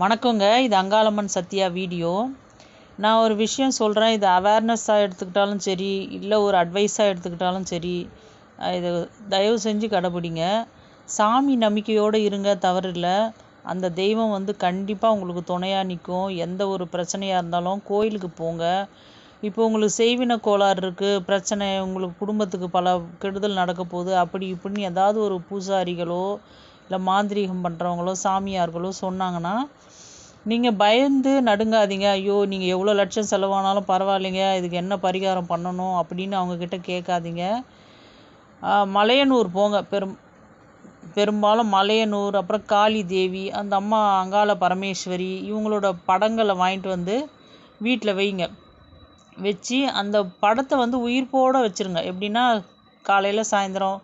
வணக்கங்க. இது அங்காளம்மன் சத்யா வீடியோ. நான் ஒரு விஷயம் சொல்கிறேன் இது அவேர்னஸ்ஸாக எடுத்துக்கிட்டாலும் சரி இல்லை ஒரு அட்வைஸாக எடுத்துக்கிட்டாலும் சரி இது தயவு செஞ்சு கடைபிடிங்க சாமி நம்பிக்கையோடு இருங்க தவறில்லை. அந்த தெய்வம் வந்து கண்டிப்பாக உங்களுக்கு துணையாக நிற்கும். எந்த ஒரு பிரச்சனையாக இருந்தாலும் கோயிலுக்கு போங்க. இப்போ உங்களுக்கு செய்வின கோளாறு இருக்குது பிரச்சனை உங்களுக்கு குடும்பத்துக்கு பல கெடுதல் நடக்க போகுது அப்படி இப்படின்னு ஏதாவது ஒரு பூசாரிகளோ இல்லை மாந்திரீகம் பண்ணுறவங்களோ சாமியார்களோ சொன்னாங்கன்னா நீங்கள் பயந்து நடுங்காதீங்க. ஐயோ நீங்கள் எவ்வளோ லட்சம் செலவானாலும் பரவாயில்லைங்க இதுக்கு என்ன பரிகாரம் பண்ணணும் அப்படின்னு அவங்கக்கிட்ட கேட்காதீங்க. மலையனூர் போங்க. பெரும் பெரும்பாலும் மலையனூர் அப்புறம் காளி தேவி அந்த அம்மா அங்காள பரமேஸ்வரி இவங்களோட படங்களை வாங்கிட்டு வந்து வீட்டில் வைங்க. வச்சு அந்த படத்தை வந்து உயிர்ப்போடு வச்சுருங்க. எப்படின்னா காலையில் சாயந்தரம்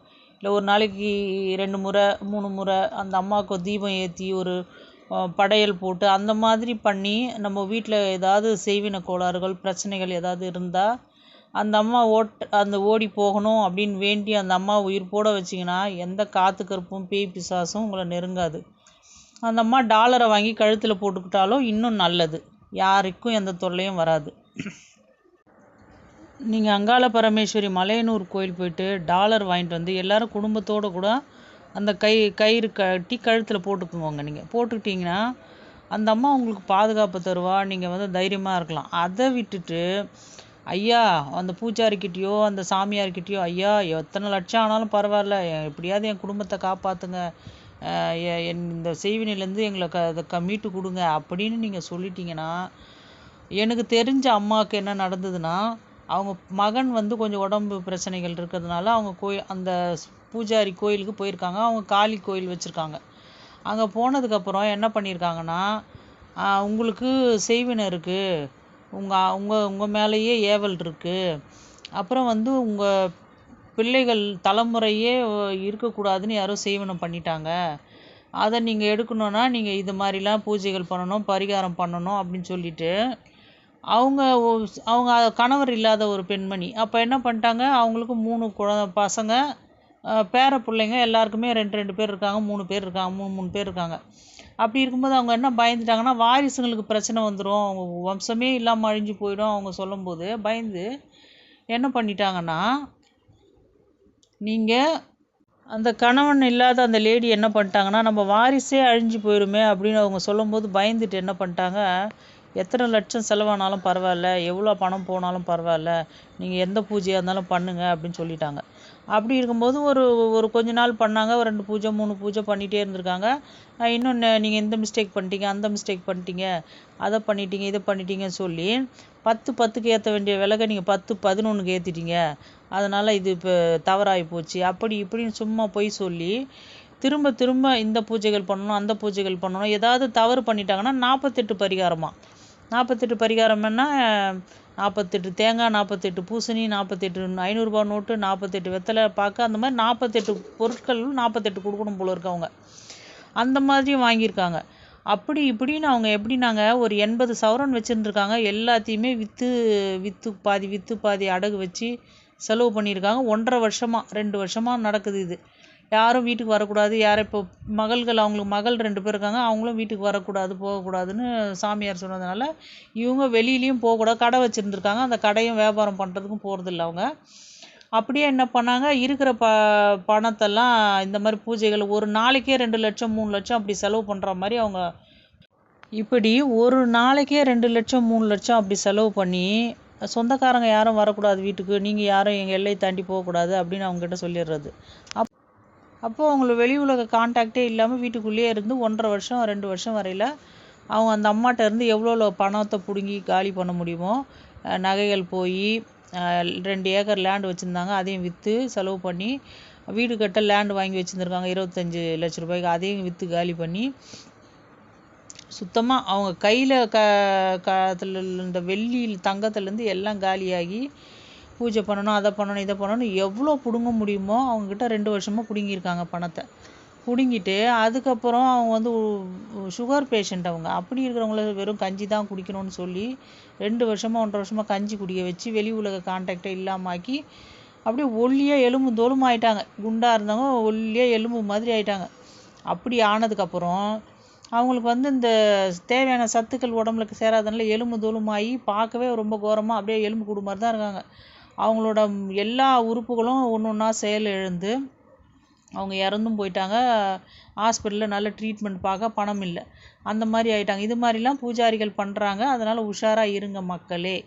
இல்லை ஒரு நாளைக்கு ரெண்டு முறை மூணு முறை அந்த அம்மாவுக்கு தீபம் ஏற்றி ஒரு படையல் போட்டு அந்த மாதிரி பண்ணி நம்ம வீட்டில் ஏதாவது செய்வின கோளாறுகள் பிரச்சனைகள் ஏதாவது இருந்தால் அந்த அம்மா ஓட் அந்த ஓடி போகணும் அப்படின்னு வேண்டி அந்த அம்மா உயிர் போட வச்சிங்கன்னா எந்த காத்து கருப்பும் பேய் பிசாசும் உங்களை நெருங்காது. அந்த அம்மா டாலரை வாங்கி கழுத்தில் போட்டுக்கிட்டாலும் இன்னும் நல்லது. யாருக்கும் எந்த தொல்லையும் வராது. நீங்கள் அங்காள பரமேஸ்வரி மலையனூர் கோயில் போயிட்டு டாலர் வாங்கிட்டு வந்து எல்லாரும் குடும்பத்தோடு கூட அந்த கை கயிறு கட்டி கழுத்தில் போட்டுக்குவோங்க நீங்கள் போட்டுக்கிட்டிங்கன்னா அந்த அம்மா உங்களுக்கு பாதுகாப்பு தருவா நீங்கள் வந்து தைரியமாக இருக்கலாம். அதை விட்டுட்டு ஐயா அந்த பூஜாரிக்கிட்டேயோ அந்த சாமியார்கிட்டயோ ஐயா எத்தனை லட்சம் ஆனாலும் பரவாயில்ல. எப்படியாவது என் குடும்பத்தை காப்பாற்றுங்க இந்த செய்வினிலேருந்து எங்களை க அதை க மீட்டு கொடுங்க அப்படின்னு நீங்கள் சொல்லிட்டீங்கன்னா எனக்கு தெரிஞ்ச அம்மாவுக்கு என்ன நடந்ததுன்னா அவங்க மகன் வந்து கொஞ்சம் உடம்பு பிரச்சனைகள் இருக்கிறதுனால அவங்க கோயில் அந்த பூஜாரி கோயிலுக்கு போயிருக்காங்க. அவங்க காளி கோயில் வச்சுருக்காங்க. அங்கே போனதுக்கப்புறம் என்ன பண்ணியிருக்காங்கன்னா உங்களுக்கு செய்வினை இருக்குது உங்கள் உங்கள் உங்கள் மேலேயே ஏவல் இருக்குது அப்புறம் வந்து உங்கள் பிள்ளைகள் தலைமுறையே இருக்கக்கூடாதுன்னு யாரோ செய்வனம் பண்ணிட்டாங்க. அதை நீங்கள் எடுக்கணுன்னா நீங்கள் இது மாதிரிலாம் பூஜைகள் பண்ணணும் பரிகாரம் பண்ணணும் அப்படின்னு சொல்லிட்டு அவங்க அவங்க கணவர் இல்லாத ஒரு பெண்மணி. அப்போ என்ன பண்ணிட்டாங்க? அவங்களுக்கு மூணு குழந்த பசங்க பேர பிள்ளைங்க எல்லாருக்குமே ரெண்டு ரெண்டு பேர் இருக்காங்க மூணு பேர் இருக்காங்க மூணு மூணு பேர் இருக்காங்க. அப்படி இருக்கும்போது அவங்க என்ன பயந்துட்டாங்கன்னா வாரிசுங்களுக்கு பிரச்சனை வந்துடும் அவங்க வம்சமே இல்லாமல் அழிஞ்சு போயிடும் அவங்க சொல்லும்போது பயந்து என்ன பண்ணிட்டாங்கன்னா நீங்கள் அந்த கணவன் இல்லாத அந்த லேடி என்ன பண்ணிட்டாங்கன்னா நம்ம வாரிசே அழிஞ்சு போயிருமே அப்படின்னு அவங்க சொல்லும்போது பயந்துட்டு என்ன பண்ணிட்டாங்க எத்தனை லட்சம் செலவானாலும் பரவாயில்ல எவ்வளோ பணம் போனாலும் பரவாயில்ல நீங்கள் எந்த பூஜையாக இருந்தாலும் பண்ணுங்க அப்படின்னு சொல்லிட்டாங்க. அப்படி இருக்கும்போது ஒரு ஒரு கொஞ்ச நாள் பண்ணாங்க ஒரு ரெண்டு பூஜை மூணு பூஜை பண்ணிகிட்டே இருந்திருக்காங்க. இன்னும் நீங்கள் இந்த மிஸ்டேக் பண்ணிட்டீங்க அந்த மிஸ்டேக் பண்ணிட்டீங்க அதை பண்ணிட்டீங்க இதை பண்ணிட்டீங்கன்னு சொல்லி பத்து பத்துக்கு ஏற்ற வேண்டிய விலகை நீங்கள் பத்து பதினொன்றுக்கு ஏற்றிட்டீங்க அதனால் இது இப்போ தவறாகி போச்சு. அப்படி இப்படின்னு சும்மா போய் சொல்லி திரும்ப திரும்ப இந்த பூஜைகள் பண்ணணும் அந்த பூஜைகள் பண்ணணும் ஏதாவது தவறு பண்ணிட்டாங்கன்னா நாற்பத்தெட்டு பரிகாரமாக நாற்பத்தெட்டு பரிகாரம்னா நாற்பத்தெட்டு தேங்காய் நாற்பத்தெட்டு பூசணி நாற்பத்தெட்டு ஐநூறுரூபா நோட்டு நாற்பத்தெட்டு வெத்தலை பார்க்க அந்த மாதிரி நாற்பத்தெட்டு பொருட்கள் நாற்பத்தெட்டு கொடுக்கணும் போல இருக்கு அவங்க. அந்த மாதிரியும் வாங்கியிருக்காங்க. அப்படி இப்படின்னு அவங்க எப்படின்னாங்க ஒரு எண்பது சவரன் வச்சுருந்துருக்காங்க எல்லாத்தையுமே விற்று விற்று பாதி விற்று பாதி அடகு வச்சு செலவு பண்ணியிருக்காங்க. ஒன்றரை வருஷமாக ரெண்டு வருஷமாக நடக்குது இது. யாரும் வீட்டுக்கு வரக்கூடாது. யாரும் இப்போ மகள்கள் அவங்களுக்கு மகள் ரெண்டு பேர் இருக்காங்க அவங்களும் வீட்டுக்கு வரக்கூடாது போகக்கூடாதுன்னு சாமியார் சொன்னதுனால இவங்க வெளியிலையும் போகக்கூடாது கடை வச்சுருந்துருக்காங்க. அந்த கடையும் வியாபாரம் பண்ணுறதுக்கும் போகிறதில்ல அவங்க. அப்படியே என்ன பண்ணாங்க? இருக்கிற ப பணத்தெல்லாம் இந்த மாதிரி பூஜைகள் ஒரு நாளைக்கே ரெண்டு லட்சம் மூணு லட்சம் அப்படி செலவு பண்ணுற மாதிரி அவங்க இப்படி ஒரு நாளைக்கே ரெண்டு லட்சம் மூணு லட்சம் அப்படி செலவு பண்ணி சொந்தக்காரங்க யாரும் வரக்கூடாது வீட்டுக்கு நீங்கள் யாரும் எங்கள் எல்லையை தாண்டி போகக்கூடாது அப்படின்னு அவங்ககிட்ட சொல்லிடுறது. அப் அப்போது அவங்களுக்கு வெளி உலக கான்டாக்டே இல்லாமல் வீட்டுக்குள்ளேயே இருந்து ஒன்றரை வருஷம் ரெண்டு வருஷம் வரையில் அவங்க அந்த அம்மாட்ட இருந்து எவ்வளோ பணத்தை பிடுங்கி காலி பண்ண முடியுமோ நகைகள் போய் ரெண்டு ஏக்கர் லேண்ட் வச்சுருந்தாங்க அதையும் விற்று செலவு பண்ணி வீடு கட்ட லேண்ட் வாங்கி வச்சுருந்துருக்காங்க இருபத்தஞ்சி லட்ச ரூபாய்க்கு அதையும் விற்று காலி பண்ணி சுத்தமாக அவங்க கையில் க கத்தில் இந்த வெள்ளி தங்கத்துலேருந்து எல்லாம் காலியாகி பூஜை பண்ணணும் அதை பண்ணணும் இதை பண்ணணும் எவ்வளோ பிடுங்க முடியுமோ அவங்கக்கிட்ட ரெண்டு வருஷமாக பிடுங்கியிருக்காங்க பணத்தை. பிடுங்கிட்டு அதுக்கப்புறம் அவங்க வந்து சுகர் பேஷண்ட் அவங்க. அப்படி இருக்கிறவங்கள வெறும் கஞ்சி தான் குடிக்கணும்னு சொல்லி ரெண்டு வருஷமாக ஒன்றரை வருஷமாக கஞ்சி குடிக்க வச்சு வெளி உலக கான்டாக்டை இல்லாமல் ஆக்கி அப்படியே ஒல்லியாக எலும்பு தோலும் ஆயிட்டாங்க. குண்டாக இருந்தவங்க ஒல்லியாக எலும்பு மாதிரி ஆயிட்டாங்க. அப்படி ஆனதுக்கப்புறம் அவங்களுக்கு வந்து இந்த தேவையான சத்துக்கள் உடம்புல சேராதனால எலும்பு தோலுமாகி பார்க்கவே ரொம்ப கோரமாக அப்படியே எலும்பு கூடு மாதிரி தான் இருக்காங்க. அவங்களோட எல்லா உறுப்புகளும் ஒன்று ஒன்றா செயல் இழந்து அவங்க இறந்தும் போயிட்டாங்க. ஹாஸ்பிட்டலில் நல்ல ட்ரீட்மெண்ட் பார்க்க பணம் இல்லை. அந்த மாதிரி ஆயிட்டாங்க. இது மாதிரிலாம் பூஜாரிகள் பண்ணுறாங்க அதனால் உஷாராக இருங்க மக்களே.